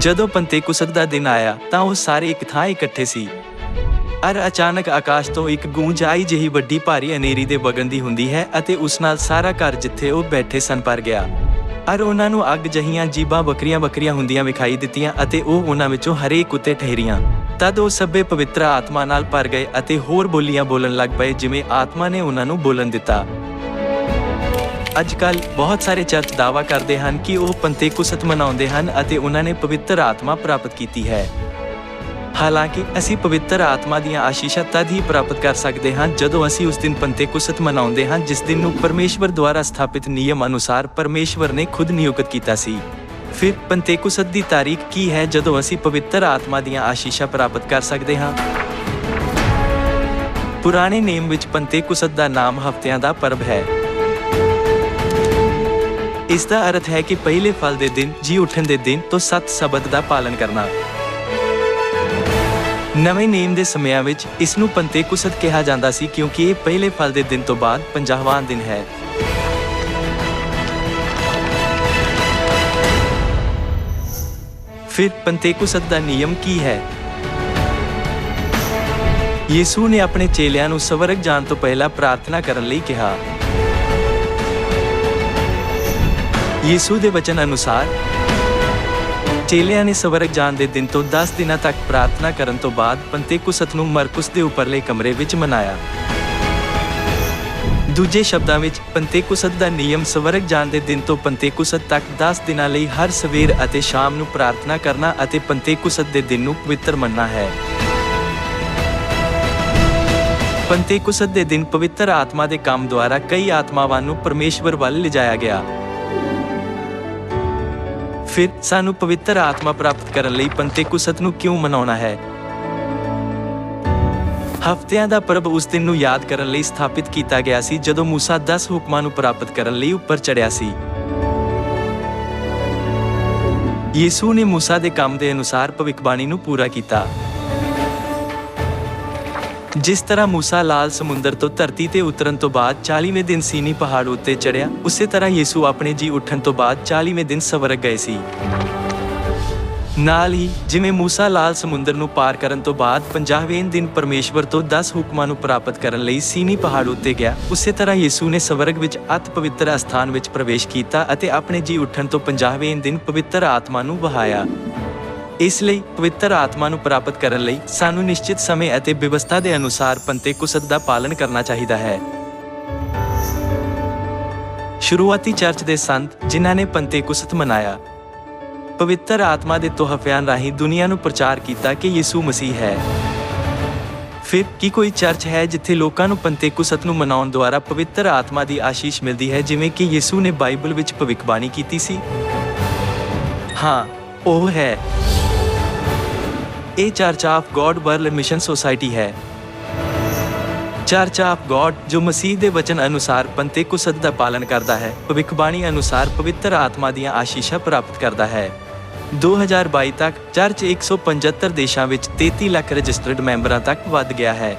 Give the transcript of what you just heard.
ਜਦੋਂ ਪੰਤੇਕੁਸਤ ਦਾ ਦਿਨ ਆਇਆ ਤਾਂ ਉਹ ਸਾਰੇ ਇੱਕ ਥਾਂ ਇਕੱਠੇ ਸੀ। ਅਰ ਅਚਾਨਕ ਆਕਾਸ਼ ਤੋਂ ਇੱਕ ਗੂੰਜ ਆਈ ਜਿਹੀ ਵੱਡੀ ਭਾਰੀ ਹਨੇਰੀ ਦੇ ਵਗਣ ਹੁੰਦੀ ਹੈ ਅਤੇ ਉਸ ਨਾਲ ਸਾਰਾ ਘਰ ਜਿੱਥੇ ਉਹ ਬੈਠੇ ਸਨ ਭਰ ਗਿਆ। ਅਰ ਉਹਨਾਂ ਨੂੰ ਅੱਗ ਜਹੀਆਂ ਜੀਬਾਂ ਬੱਕਰੀਆਂ ਬੱਕਰੀਆਂ ਹੁੰਦੀਆਂ ਵਿਖਾਈ ਦਿੱਤੀਆਂ ਅਤੇ ਉਹ ਉਹਨਾਂ ਵਿੱਚੋਂ ਹਰੇਕ ਉੱਤੇ ਠਹਿਰੀਆਂ। ਤਦ ਉਹ ਸਭੇ ਪਵਿੱਤਰ ਆਤਮਾ ਨਾਲ ਭਰ ਗਏ ਅਤੇ ਹੋਰ ਬੋਲੀਆਂ ਬੋਲਣ ਲੱਗ ਪਏ ਜਿਵੇਂ ਆਤਮਾ ਨੇ ਉਹਨਾਂ ਨੂੰ ਬੋਲਣ ਦਿੱਤਾ। ਅੱਜ ਕੱਲ ਬਹੁਤ ਸਾਰੇ ਚਰਚ ਦਾਵਾ ਕਰਦੇ ਹਨ ਕਿ ਉਹ ਪੰਤੇਕੁਸਤ ਮਨਾਉਂਦੇ ਹਨ ਅਤੇ ਉਹਨਾਂ ਨੇ ਪਵਿੱਤਰ ਆਤਮਾ ਪ੍ਰਾਪਤ ਕੀਤੀ ਹੈ। ਹਾਲਾਂਕਿ, ਅਸੀਂ ਪਵਿੱਤਰ ਆਤਮਾ ਦੀਆਂ ਆਸ਼ੀਸ਼ਾਂ ਤਦ ਹੀ ਪ੍ਰਾਪਤ ਕਰ ਸਕਦੇ ਹਾਂ ਜਦੋਂ ਅਸੀਂ ਉਸ ਦਿਨ ਪੰਤੇਕੁਸਤ ਮਨਾਉਂਦੇ ਹਾਂ, ਜਿਸ ਦਿਨ ਨੂੰ ਪਰਮੇਸ਼ਵਰ ਦੁਆਰਾ ਸਥਾਪਿਤ ਨਿਯਮ ਅਨੁਸਾਰ ਪਰਮੇਸ਼ਵਰ ਨੇ ਖੁਦ ਨਿਯੁਕਤ ਕੀਤਾ ਸੀ। ਫਿਰ ਪੰਤੇਕੁਸਤ ਦੀ ਤਾਰੀਖ ਕੀ ਹੈ ਜਦੋਂ ਅਸੀਂ ਪਵਿੱਤਰ ਆਤਮਾ ਦੀਆਂ ਆਸ਼ੀਸ਼ਾਂ ਪ੍ਰਾਪਤ ਕਰ ਸਕਦੇ ਹਾਂ? ਪੁਰਾਣੇ ਨੇਮ ਵਿੱਚ ਪੰਤੇਕੁਸਤ ਦਾ ਨਾਮ ਹਫ਼ਤਿਆਂ ਦਾ ਪਰਬ ਹੈ। ਇਸ ਦਾ ਅਰਥ ਹੈ ਕਿ ਪਹਿਲੇ ਫਲ ਦੇ ਦਿਨ, ਜੀ ਉਠਣ ਦੇ ਦਿਨ ਤੋਂ ਸੱਤ ਸ਼ਬਦ ਦਾ ਪਾਲਨ ਕਰਨਾ। ਨਵੇਂ ਨੇਮ ਦੇ ਸਮਿਆਂ ਵਿੱਚ ਇਸ ਨੂੰ ਪੰਤੇਕੁਸਤ ਕਿਹਾ ਜਾਂਦਾ ਸੀ ਕਿਉਂਕਿ ਇਹ ਪਹਿਲੇ ਫਲ ਦੇ ਦਿਨ ਤੋਂ ਬਾਅਦ 50ਵਾਂ ਦਿਨ ਹੈ। ਫਿਰ ਪੰਤੇਕੁਸਤ ਦਾ ਨਿਯਮ ਕੀ ਹੈ? ਯੀਸੂ ਨੇ ਆਪਣੇ ਚੇਲਿਆਂ ਨੂੰ ਸਵਰਗ ਜਾਣ ਤੋਂ ਪਹਿਲਾਂ ਪ੍ਰਾਰਥਨਾ ਕਰਨ ਲਈ ਕਿਹਾ। ਯਿਸੂ ਦੇ ਵਚਨ ਅਨੁਸਾਰ, ਚੇਲਿਆਂ ਨੇ ਸਵਰਗ ਜਾਣ ਦੇ ਦਿਨ ਤੋਂ 10 ਦਿਨਾਂ ਤੱਕ ਪ੍ਰਾਰਥਨਾ ਕਰਨ ਤੋਂ ਬਾਅਦ ਪੰਤੇਕੁਸਤ ਨੂੰ ਮਰਕੁਸ ਦੇ ਉੱਪਰਲੇ ਕਮਰੇ ਵਿੱਚ ਮਨਾਇਆ। ਦੂਜੇ ਸ਼ਬਦਾਂ ਵਿੱਚ, ਪੰਤੇਕੁਸਤ ਦਾ ਨਿਯਮ ਸਵਰਗ ਜਾਣ ਦੇ ਦਿਨ ਤੋਂ ਪੰਤੇਕੁਸਤ ਤੱਕ 10 ਦਿਨਾਂ ਲਈ ਹਰ ਸਵੇਰ ਅਤੇ ਸ਼ਾਮ ਨੂੰ ਪ੍ਰਾਰਥਨਾ ਕਰਨਾ ਅਤੇ ਪੰਤੇਕੁਸਤ ਦੇ ਦਿਨ ਨੂੰ ਪਵਿੱਤਰ ਮੰਨਣਾ ਹੈ। ਪੰਤੇਕੁਸਤ ਦੇ ਦਿਨ ਪਵਿੱਤਰ ਆਤਮਾ ਦੇ ਕੰਮ ਦੁਆਰਾ ਕਈ ਆਤਮਾਵਾਂ ਨੂੰ ਪਰਮੇਸ਼ਵਰ ਵੱਲ ਲਿਜਾਇਆ ਗਿਆ। ਫਿਰ ਸਾਨੂੰ ਪਵਿੱਤਰ ਆਤਮਾ ਪ੍ਰਾਪਤ ਕਰਨ ਲਈ ਪੰਤੇਕੁਸਤ ਨੂੰ ਕਿਉਂ ਮਨਾਉਣਾ ਹੈ? ਹਫ਼ਤਿਆਂ ਦਾ ਪਰਬ ਉਸ ਦਿਨ ਨੂੰ ਯਾਦ ਕਰਨ ਲਈ ਸਥਾਪਿਤ ਕੀਤਾ ਗਿਆ ਸੀ, ਜਦੋਂ ਮੂਸਾ 10 ਹੁਕਮਾਂ ਨੂੰ ਪ੍ਰਾਪਤ ਕਰਨ ਲਈ ਉੱਪਰ ਚੜਿਆ ਸੀ। ਯੀਸੂ ਨੇ ਮੂਸਾ ਦੇ ਕੰਮ ਦੇ ਅਨੁਸਾਰ ਭਵਿੱਖਬਾਣੀ ਨੂੰ ਪੂਰਾ ਕੀਤਾ। ਜਿਸ ਤਰ੍ਹਾਂ ਮੂਸਾ ਲਾਲ ਸਮੁੰਦਰ ਤੋਂ ਧਰਤੀ ਤੇ ਉਤਰਨ ਤੋਂ ਬਾਅਦ 40ਵੇਂ ਦਿਨ ਸੀਨੀ ਪਹਾੜ ਉੱਤੇ ਚੜਿਆ ਉਸੇ ਤਰ੍ਹਾਂ ਯੀਸੂ ਆਪਣੇ ਜੀ ਉੱਠਣ ਤੋਂ ਬਾਅਦ 40ਵੇਂ ਦਿਨ ਸਵਰਗ ਗਏ ਸੀ। ਨਾਲ ਹੀ, ਜਿਵੇਂ ਮੂਸਾ ਲਾਲ ਸਮੁੰਦਰ ਨੂੰ ਪਾਰ ਕਰਨ ਤੋਂ ਬਾਅਦ 50ਵੇਂ ਦਿਨ ਪਰਮੇਸ਼ਵਰ ਤੋਂ 10 ਹੁਕਮਾਂ ਨੂੰ ਪ੍ਰਾਪਤ ਕਰਨ ਲਈ ਸੀਨੀ ਪਹਾੜ ਉੱਤੇ ਗਿਆ, ਉਸੇ ਤਰ੍ਹਾਂ ਯੀਸੂ ਨੇ ਸਵਰਗ ਵਿੱਚ ਅਤ ਪਵਿੱਤਰ ਅਸਥਾਨ ਵਿੱਚ ਪ੍ਰਵੇਸ਼ ਕੀਤਾ ਅਤੇ ਆਪਣੇ ਜੀ ਉੱਠਣ ਤੋਂ 50ਵੇਂ ਦਿਨ ਪਵਿੱਤਰ ਆਤਮਾ ਨੂੰ ਵਹਾਇਆ। ਇਸ ਲਈ ਪਵਿੱਤਰ ਆਤਮਾ ਨੂੰ ਪ੍ਰਾਪਤ ਕਰਨ ਲਈ ਸਾਨੂੰ ਨਿਸ਼ਚਿਤ ਸਮੇਂ ਅਤੇ ਵਿਵਸਥਾ ਦੇ ਅਨੁਸਾਰ ਪੰਤੇ ਕੁਸਤ ਦਾ ਪਾਲਣ ਕਰਨਾ ਚਾਹੀਦਾ ਹੈ। ਸ਼ੁਰੂਆਤੀ ਚਰਚ ਦੇ ਸੰਤ ਜਿਨ੍ਹਾਂ ਨੇ ਪੰਤੇਕੁਸਤ ਮਨਾਇਆ। ਪਵਿੱਤਰ ਆਤਮਾ ਦੇ ਤੋਹਫਿਆਂ ਰਾਹੀਂ ਦੁਨੀਆ ਨੂੰ ਪ੍ਰਚਾਰ ਕੀਤਾ ਕਿ ਯਿਸੂ ਮਸੀਹ ਹੈ। ਫਿਰ ਕੀ ਕੋਈ ਚਰਚ ਹੈ ਜਿੱਥੇ ਲੋਕਾਂ ਨੂੰ ਪੰਤੇਕੁਸਤ ਨੂੰ ਮਨਾਉਣ ਦੁਆਰਾ ਪਵਿੱਤਰ ਆਤਮਾ ਦੀ ਆਸ਼ੀਸ਼ ਮਿਲਦੀ ਹੈ, ਜਿਵੇਂ ਕਿ ਯਿਸੂ ਨੇ ਬਾਈਬਲ ਵਿੱਚ ਭਵਿੱਖਬਾਣੀ ਕੀਤੀ ਸੀ? ਹਾਂ, ਉਹ ਹੈ। ਇਹ church of God world mission society ਹੈ। ਚਰਚ ਆਫ ਗੋਡ ਜੋ ਮਸੀਹ ਦੇ ਵਚਨ ਅਨੁਸਾਰ ਪੰਤੇਕੁਸਤ ਦਾ ਪਾਲਨ ਕਰਦਾ ਹੈ, ਭਵਿੱਖਬਾਣੀ ਅਨੁਸਾਰ ਪਵਿੱਤਰ ਆਤਮਾ ਦੀਆਂ ਆਸ਼ੀਸ਼ਾਂ ਪ੍ਰਾਪਤ ਕਰਦਾ ਹੈ। 2022 ਤੱਕ ਚਰਚ 175 ਦੇਸ਼ਾਂ ਵਿੱਚ 33 ਲੱਖ ਰਜਿਸਟਰਡ ਮੈਂਬਰਾਂ ਤੱਕ ਵੱਧ ਗਿਆ ਹੈ।